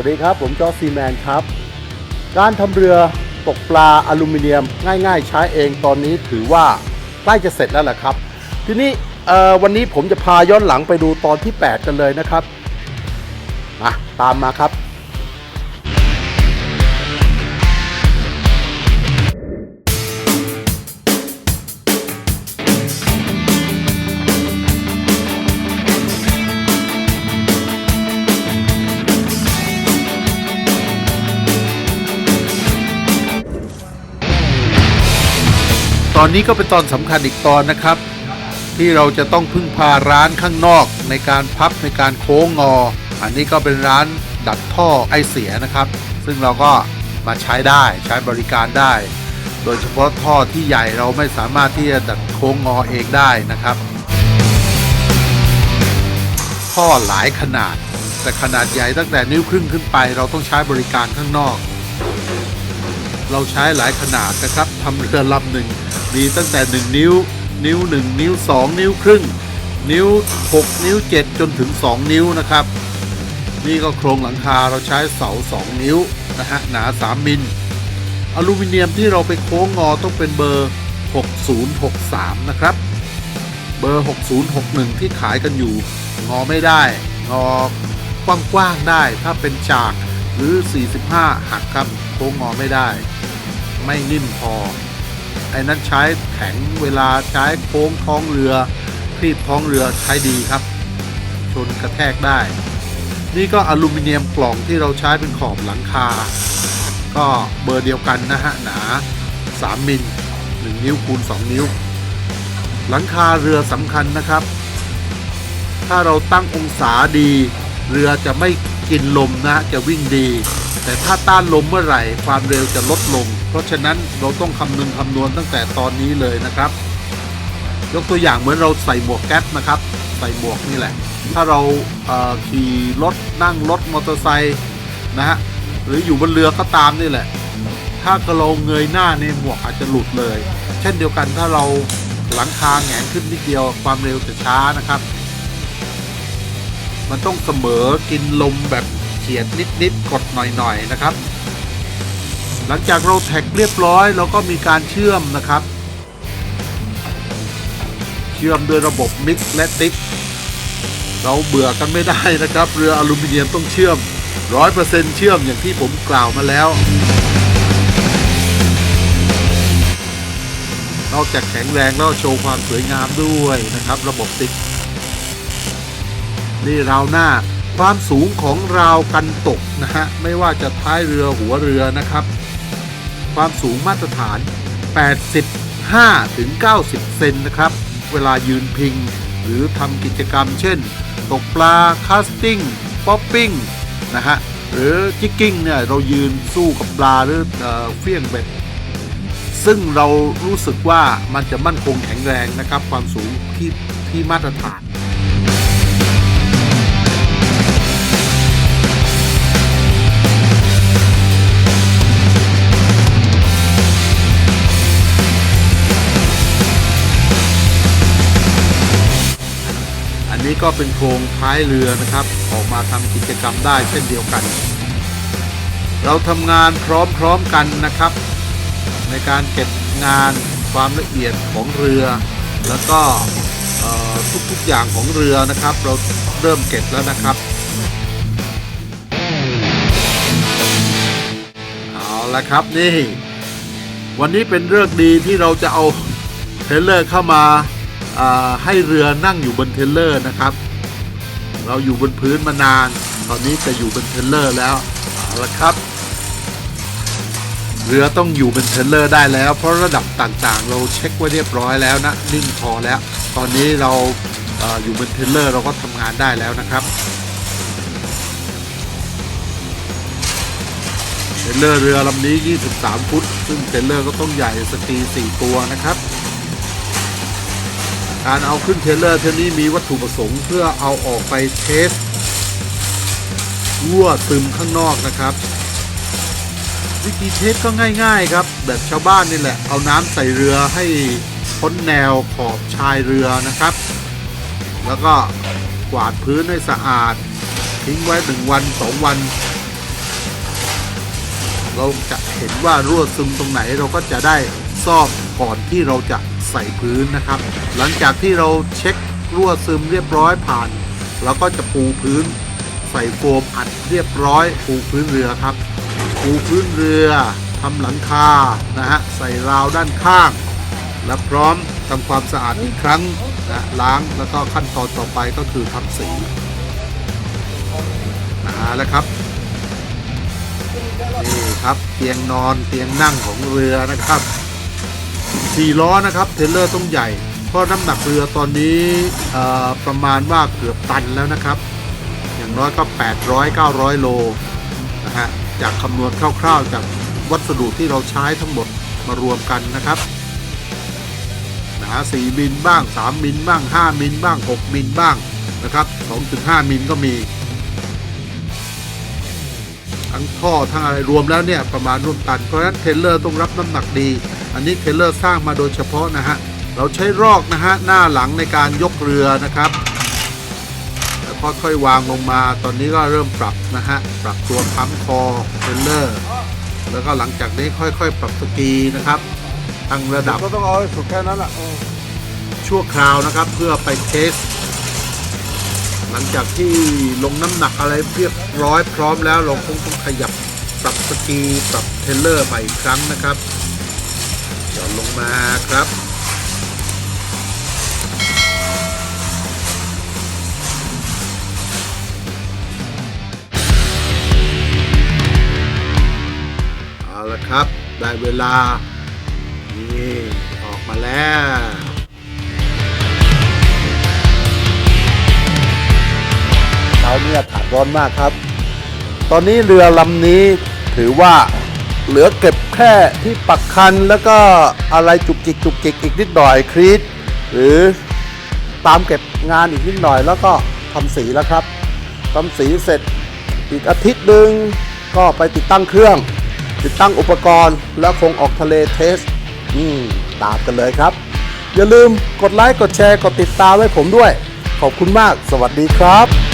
วัสดีครับ ผมจอซีแมนครับ การทำเรือตกปลาอลูมิเนียม ง่ายๆ ใช้เองตอนนี้ถือว่าใกล้จะเสร็จแล้วแหละครับ ทีนี้วันนี้ผมจะพาย้อนหลังไปดูตอนที่ 8 กันเลยนะครับมาตามมาครับ ตอนนี้ก็เป็นตอนสำคัญอีกตอนนะครับ ที่เราจะต้องพึ่งพาร้านข้างนอกในการพับในการโค้งงอ อันนี้ก็เป็นร้านดัดท่อไอเสียนะครับ ซึ่งเราก็มาใช้ได้ใช้บริการได้ โดยเฉพาะท่อที่ใหญ่เราไม่สามารถที่จะดัดโค้งงอเองได้นะครับ ท่อหลายขนาด แต่ขนาดใหญ่ตั้งแต่นิ้วครึ่งขึ้นไป เราต้องใช้บริการข้างนอก เราใช้หลายขนาดนะครับทำเรือลำหนึ่งมีตั้งแต่ 1 นิ้ว นิ้ว 1 นิ้ว 2 นิ้วครึ่ง นิ้ว 6 นิ้ว 7 จนถึง 2 นิ้วนะครับ นี่ก็โครงหลังคาเราใช้เสา 2 นิ้วนะฮะหนา 3 มิลอลูมิเนียมที่เราไปโค้งงอต้องเป็นเบอร์ 6063 นะครับ เบอร์ 6061 ที่ขายกันอยู่ งอไม่ได้ งอกว้างๆได้ถ้าเป็นฉาก หรือ 45 หักครับโค้งงอไม่ได้ ไม่นิ่มพอ ไอ้นั้นใช้แข็งเวลาใช้โค้งท้องเรือคลีบท้องเรือใช้ดีครับ ชนกระแทกได้ นี่ก็อลูมิเนียมกล่องที่เราใช้เป็นขอบหลังคา ก็เบอร์เดียวกันนะฮะหนา 3 มิล 1 นิ้วคูณ 2 นิ้ว หลังคาเรือสำคัญนะครับ ถ้าเราตั้งองศาดี เรือจะไม่ กินลมนะจะวิ่งดี แต่ถ้าต้านลมเมื่อไหร่ความเร็วจะลดลง เพราะฉะนั้นเราต้องคำนึงคำนวณตั้งแต่ตอนนี้เลยนะครับ ยกตัวอย่างเหมือนเราใส่หมวกแก๊ปนะครับ ใส่หมวกนี่แหละ ถ้าเราเขี่รถนั่งรถมอเตอร์ไซค์นะฮะหรืออยู่บนเรือก็ตามนี่แหละ ถ้าเราเงยหน้าในหมวกอาจจะหลุดเลย เช่นเดียวกันถ้าเราหลังคาแหงนขึ้นนิดเดียวความเร็วจะช้านะครับ มันต้องเสมอกินลมแบบเฉียดนิดๆกดหน่อยๆนะครับ หลังจากเราแท็กเรียบร้อยเราก็มีการเชื่อมนะครับ เชื่อมด้วยระบบมิกซ์และติ๊กเราเบื่อกันไม่ได้นะครับ เรืออลูมิเนียมต้องเชื่อม 100%เชื่อมอย่างที่ผมกล่าวมาแล้ว นอกจากแข็งแรงแล้วโชว์ความสวยงามด้วยนะครับ ระบบติ๊ก นี่ราวหน้าความสูงของราวกันตกนะฮะไม่ว่าจะท้ายเรือหัวเรือนะครับ ความสูงมาตรฐาน 85ถึง90 เซนนะครับ เวลายืนพิง หรือทำกิจกรรม เช่น ตกปลาคาสติ้งป๊อปปิ้งนะฮะหรือจิกกิ้งเนี่ยเรายืนสู้กับปลาหรือเออเฟี้ยงเบ็ดซึ่งเรารู้สึกว่ามันจะมั่นคงแข็งแรงนะครับ ความสูงที่ที่มาตรฐาน นี้ก็เป็นโครงท้ายเรือนะครับ ออกมาทำกิจกรรมได้เช่นเดียวกัน เราทำงานพร้อมๆกันนะครับ ในการเก็บงานความละเอียดของเรือ แล้วก็ทุกๆอย่างของเรือนะครับ เราเริ่มเก็บแล้วนะครับเอาละครับนี่ วันนี้เป็นเรื่องดีที่เราจะเอาเทรลเลอร์เข้ามา ให้เรือนั่งอยู่บนเทเลอร์นะครับ เราอยู่บนพื้นมานาน ตอนนี้จะอยู่บนเทเลอร์แล้วเอาละครับ เรือต้องอยู่เป็นเทเลอร์ได้แล้ว เพราะระดับต่างๆ เราเช็คไว้เรียบร้อยแล้วนะนิ่งพอแล้ว ตอนนี้เราอยู่บนเทเลอร์เราก็ทำงานได้แล้วนะครับเทเลอร์เรือลำนี้ 23 ฟุต ซึ่งเทเลอร์ก็ต้องใหญ่สตี4ตัวนะครับ การเอาขึ้นเทเลอร์เท่านี้มีวัตถุประสงค์เพื่อเอาออกไปเทสรั่วซึมข้างนอกนะครับ วิธีเทสก็ง่ายๆครับ แบบชาวบ้านนี่แหละ เอาน้ำใส่เรือให้พ้นแนวขอบชายเรือนะครับ แล้วก็กวาดพื้นให้สะอาด ทิ้งไว้หนึ่งวันสองวัน เราจะเห็นว่ารั่วซึมตรงไหนเราก็จะได้ซ่อมก่อนที่เราจะ ใส่พื้นนะครับ หลังจากที่เราเช็ครั่วซึมเรียบร้อยผ่านเราก็จะปูพื้น ใส่โฟมอัดเรียบร้อย ปูพื้นเรือครับ ปูพื้นเรือทำหลังคานะฮะใส่ราวด้านข้าง และพร้อมทำความสะอาดอีกครั้งนะล้างแล้วก็ขั้นตอนต่อไปก็คือทำสีนะฮะแล้วครับนี่ครับเตียงนอนเตียงนั่งของเรือนะครับ สี่ล้อนะครับเทรลเลอร์ต้องใหญ่ เพราะน้ำหนักเรือตอนนี้ประมาณว่าเกือบตันแล้วนะครับ อย่างน้อยก็ 800 900 โลนะฮะจากคำนวณคร่าวๆ จากวัสดุที่เราใช้ทั้งหมดมารวมกันนะครับนะฮะ4มิลบ้าง 3 มิลบ้าง 5 มิลบ้าง 6 มิลบ้างนะครับ 2.5 มิลก็มี ทั้งท่อทั้งอะไรรวมแล้วเนี่ยประมาณร่วมตัน เพราะฉะนั้นเทรลเลอร์ต้องรับน้ำหนักดี อันนี้เทรลเลอร์สร้างมาโดยเฉพาะนะฮะ เราใช้รอกนะฮะหน้าหลังในการยกเรือนะครับแล้วค่อยๆวางลงมา ตอนนี้ก็เริ่มปรับนะฮะ ปรับตัวค้ำคอเทรลเลอร์ แล้วก็หลังจากนี้ค่อยๆ ปรับสกีนะครับตั้งระดับ ก็ต้องเอาให้สุดแค่นั้นแหละชั่วคราวนะครับเพื่อไปเทส หลังจากที่ลงน้ำหนักอะไรเรียบร้อยพร้อมแล้วเราคงต้องขยับปรับสกีปรับเทรลเลอร์ใหม่อีกครั้งนะครับ เดี๋ยวลงมาครับ เอาละครับ ได้เวลา นี่ออกมาแล้วเช้านี้อากาศร้อนมากครับ ตอนนี้เรือลำนี้ถือว่า เหลือเก็บแค่ที่ปักคันแล้วก็อะไรจุกจิกจุกจิกอีกนิดหน่อยครีดหรือตามเก็บงานอีกนิดหน่อยแล้วก็ทำสีแล้วครับทำสีเสร็จอีกอาทิตย์หนึ่งก็ไปติดตั้งเครื่อง ติดตั้งอุปกรณ์แล้วคงออกทะเลเทสอืมตามกันเลยครับ อย่าลืมกดไลค์กดแชร์กดติดตามไว้ผมด้วย ขอบคุณมาก สวัสดีครับ